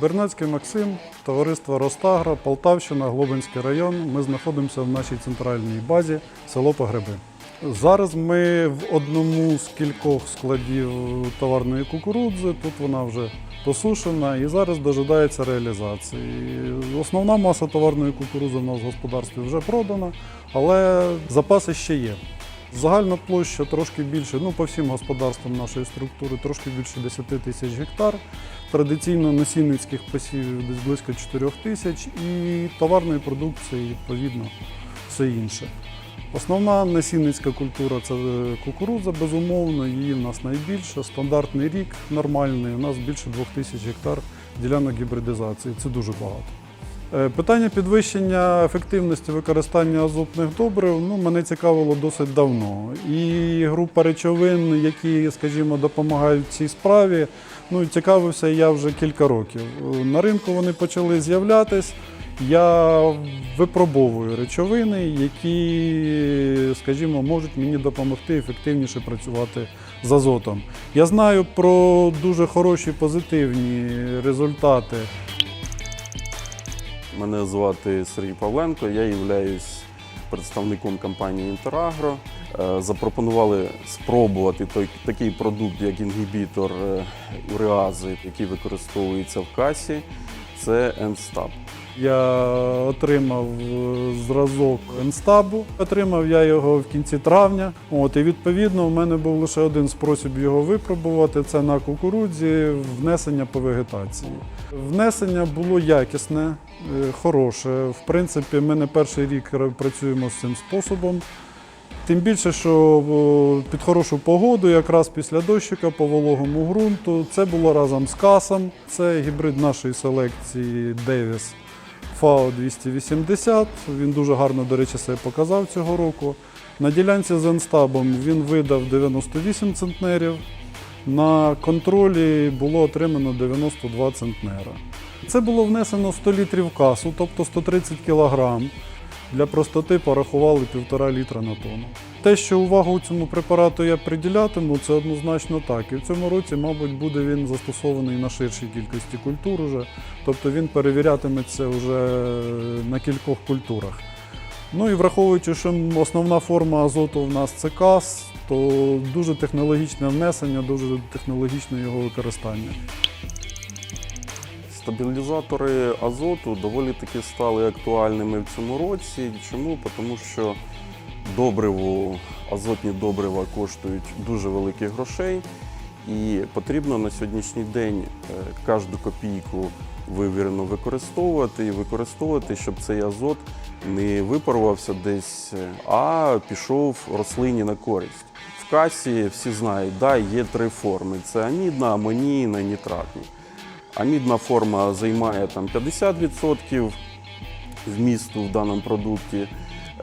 Бернацький Максим, товариство Ростагра, Полтавщина, Глобинський район. Ми знаходимося в нашій центральній базі село Погреби. Зараз ми в одному з кількох складів товарної кукурудзи. Тут вона вже посушена і зараз дожидається реалізації. Основна маса товарної кукурудзи в нас в господарстві вже продана, але запаси ще є. Загальна площа трошки більше, ну по всім господарствам нашої структури, трошки більше 10 тисяч гектар. Традиційно насінницьких посівів десь близько 4 тисяч і товарної продукції, відповідно, все інше. Основна насінницька культура це е, кукурудза, безумовно, її в нас найбільше. Стандартний рік нормальний, у нас більше 2 тисяч гектар ділянок гібридизації. Це дуже багато. Е, Питання підвищення ефективності використання азотних добрив ну, мене цікавило досить давно. І група речовин, які, скажімо, допомагають цій справі, ну, цікавився я вже кілька років. Е, На ринку вони почали з'являтись. Я випробовую речовини, які, скажімо, можуть мені допомогти ефективніше працювати з азотом. Я знаю про дуже хороші позитивні результати Мене звати Сергій Павленко, я являюсь представником компанії Інтерагро. Е, Запропонували спробувати той, такий продукт, як інгібітор е, уреази, який використовується в касі. Це Енстаб. Я отримав е, зразок енстабу. Отримав я його в кінці травня. От, і відповідно в мене був лише один спосіб його випробувати це на кукурудзі, внесення по вегетації. Внесення було якісне, е, хороше. В принципі, ми не перший рік працюємо з цим способом. Тим більше, що під хорошу погоду, якраз після дощика по вологому ґрунту, це було разом з касом. Це гібрид нашої селекції Девіс ФАО 280. Він дуже гарно, до речі, себе показав цього року. На ділянці з енстабом він видав 98 центнерів. На контролі було отримано 92 центнера. Це було внесено 100 літрів касу, тобто 130 кілограм. Для простоти порахували 1,5 літра на тонну. Те, що увагу цьому препарату я приділятиму, це однозначно так. І в цьому році, мабуть, буде він застосований на ширшій кількості культур уже. Тобто він перевірятиметься вже на кількох культурах. Ну і враховуючи, що основна форма азоту в нас це кас, то дуже технологічне внесення, дуже технологічне його використання. Стабілізатори азоту доволі таки стали актуальними в цьому році. Чому? Тому що добриво, азотні добрива коштують дуже великих грошей, і потрібно на сьогоднішній день е, кожну копійку вивірено використовувати і використовувати, щоб цей азот не випарувався десь, е, а пішов рослині на користь. В касі всі знають, да, є три форми: це амідна, амонійна, нітратні. Амідна форма займає там 50% вмісту в даному продукті.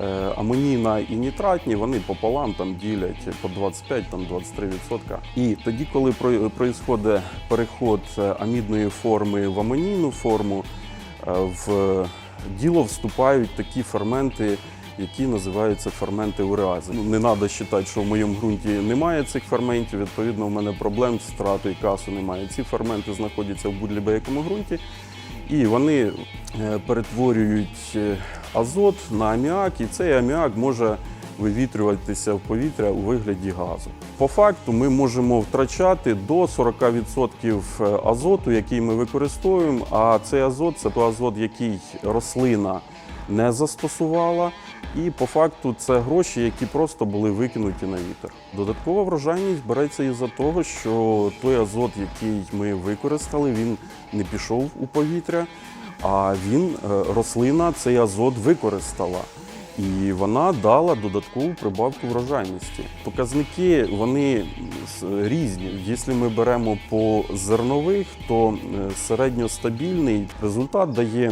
Е, Амонійна і нітратні вони пополам там ділять по 25 там 23%. І тоді, коли про- проїсходить переход е, амідної форми в амонійну форму, е, в діло вступають такі ферменти, які називаються ферменти уреази. Ну, не треба вважати, що в моєму ґрунті немає цих ферментів. Відповідно, в мене проблем з втратою касу немає. Ці ферменти знаходяться в будь-якому ґрунті. І вони перетворюють азот на аміак, і цей аміак може вивітрюватися в повітря у вигляді газу. По факту ми можемо втрачати до 40% азоту, який ми використовуємо. А цей азот це той азот, який рослина не застосувала. І по факту це гроші, які просто були викинуті на вітер. Додаткова врожайність береться із-за того, що той азот, який ми використали, він не пішов у повітря, а він е, рослина цей азот використала. І вона дала додаткову прибавку врожайності. Показники вони різні. Якщо ми беремо по зернових, то е, середньостабільний результат дає,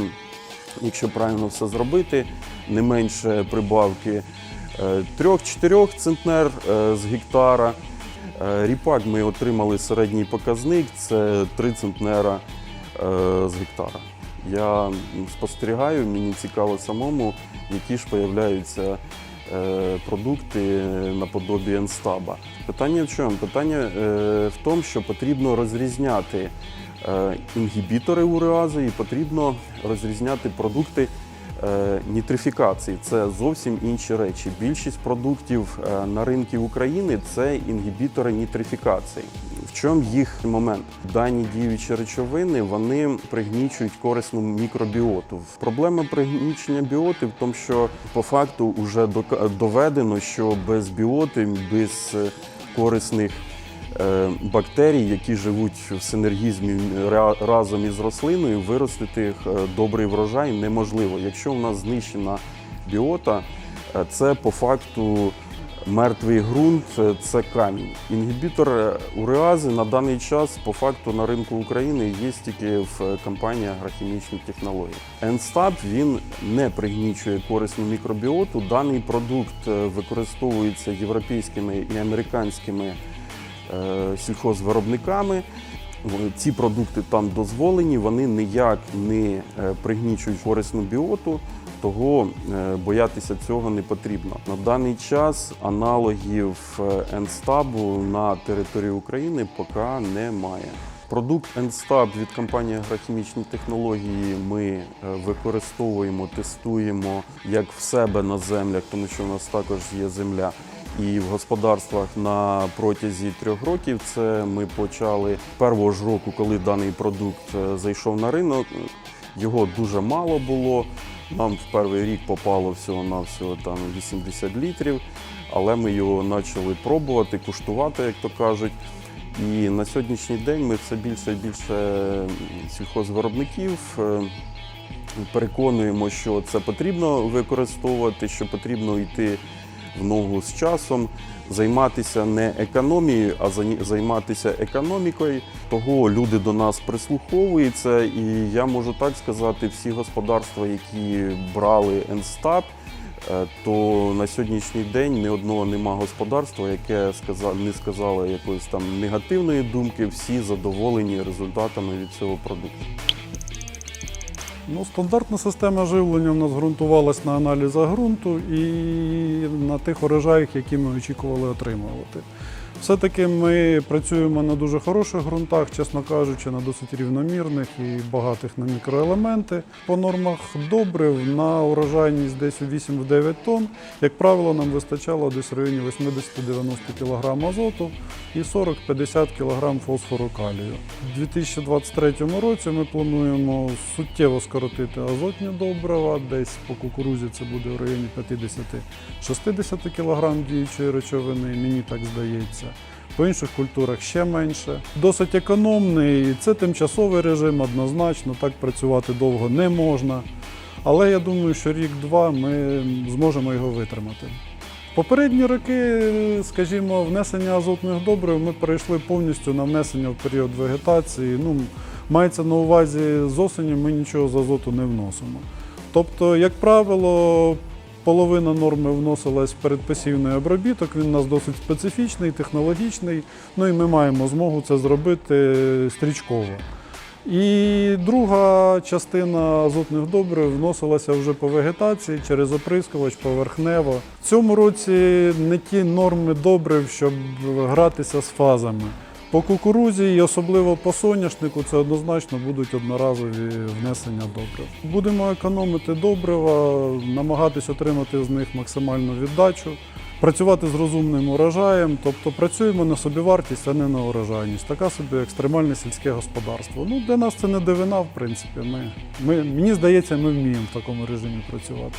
якщо правильно все зробити, не менше прибавки 3-4 центнер е, з гектара. Ріпак ми отримали середній показник це 3 центнера з гектара. Я спостерігаю, мені цікаво самому, які ж появляються е, продукти наподобі енстаба. Питання в чому? Питання е, в тому, що потрібно розрізняти е, інгібітори уреази і потрібно розрізняти продукти нітрифікації. Це зовсім інші речі. Більшість продуктів на ринку України це інгібітори нітрифікації. В чому їх момент? Дані діючі речовини вони пригнічують корисну мікробіоту. Проблема пригнічення біоти в тому, що по факту вже доведено, що без біоти, без е, корисних е, бактерій, які живуть в синергізмі ра- разом із рослиною, виростити е, добрий врожай неможливо. Якщо у нас знищена біота, це по факту мертвий ґрунт, це камінь. Інгібітор е, уреази на даний час по факту на ринку України є тільки в е, компанії агрохімічні технології. Енстаб він не пригнічує корисну мікробіоту. Даний продукт е, використовується європейськими і американськими сільхозвиробниками. Ці продукти там дозволені, вони ніяк не пригнічують корисну біоту, того е, боятися цього не потрібно. На даний час аналогів енстабу на території України поки немає. Продукт Енстаб від компанії Агрохімічні технології ми е, використовуємо, тестуємо як в себе на землях, тому що в нас також є земля. І в господарствах на протязі трьох років це ми почали першого ж року, коли даний продукт е, зайшов на ринок. Його дуже мало було. Нам в перший рік попало всього на всього там 80 літрів, але ми його почали пробувати, куштувати, як то кажуть. І на сьогоднішній день ми все більше і більше сільхозвиробників е, переконуємо, що це потрібно використовувати, що потрібно йти в ногу з часом, займатися не економією, а займатися економікою. Того люди до нас прислуховуються, і я можу так сказати, всі господарства, які брали Енстаб, е, то на сьогоднішній день ні одного нема господарства, яке не сказало якоїсь там негативної думки. Всі задоволені результатами від цього продукту. Ну, стандартна система живлення в нас ґрунтувалась на аналізах ґрунту і на тих урожаях, які ми очікували отримувати. Все-таки ми працюємо на дуже хороших ґрунтах, чесно кажучи, на досить рівномірних і багатих на мікроелементи. По нормах добрив на урожайність десь у 8-9 тонн. Як правило, нам вистачало десь в районі 80-90 кг азоту і 40-50 кг фосфору калію. У 2023 році ми плануємо суттєво скоротити азотні добрива. Десь по кукурузі це буде в районі 50-60 кг діючої речовини, мені так здається. По інших культурах ще менше. Досить економний. Це тимчасовий режим, однозначно, так працювати довго не можна. Але я думаю, що рік-два ми зможемо його витримати. Попередні роки, скажімо, внесення азотних добрив ми перейшли повністю на внесення в період вегетації. Ну, мається на увазі з осені ми нічого з азоту не вносимо. Тобто, як правило, половина норми вносилась в передпосівний обробіток. Він у нас досить специфічний, технологічний. Ну і ми маємо змогу це зробити стрічково. І друга частина азотних добрив вносилася вже по вегетації через оприскувач поверхнево. В цьому році не ті норми добрив, щоб гратися з фазами. По кукурузі і особливо по соняшнику це однозначно будуть одноразові внесення добрив. Будемо економити добрива, намагатись отримати з них максимальну віддачу, працювати з розумним урожаєм, тобто працюємо на собівартість, а не на урожайність. Така собі екстремальне сільське господарство. Ну, для нас це не дивина, в принципі. Ми, ми, мені здається, ми вміємо в такому режимі працювати.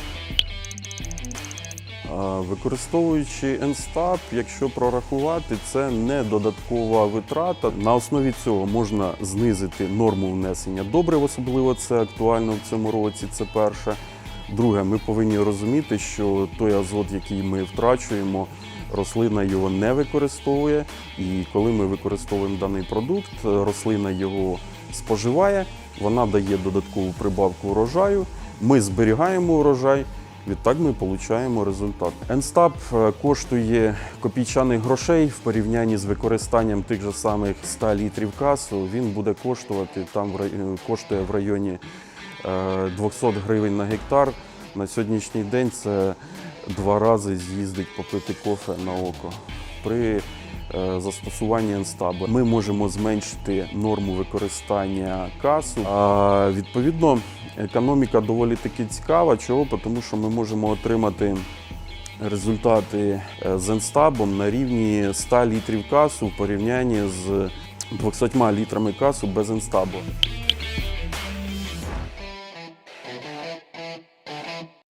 Використовуючи Енстаб, якщо прорахувати, це не додаткова витрата. На основі цього можна знизити норму внесення добрив, особливо це актуально в цьому році. Це перше. Друге, ми повинні розуміти, що той азот, який ми втрачуємо, рослина його не використовує. І коли ми використовуємо даний продукт, рослина його споживає, вона дає додаткову прибавку урожаю. Ми зберігаємо урожай. Відтак ми отримуємо результат. Енстаб е, коштує копійчаних грошей в порівнянні з використанням тих же самих 100 літрів касу. Він буде коштувати там е, коштує в районі е, 200 гривень на гектар. На сьогоднішній день це два рази з'їздить попити кофе на око. При е, застосування енстабу. Ми можемо зменшити норму використання касу. А, відповідно, економіка доволі таки цікава. Чого? Тому що ми можемо отримати результати е, з енстабом на рівні 100 літрів касу в порівнянні з 200 літрами касу без енстабу.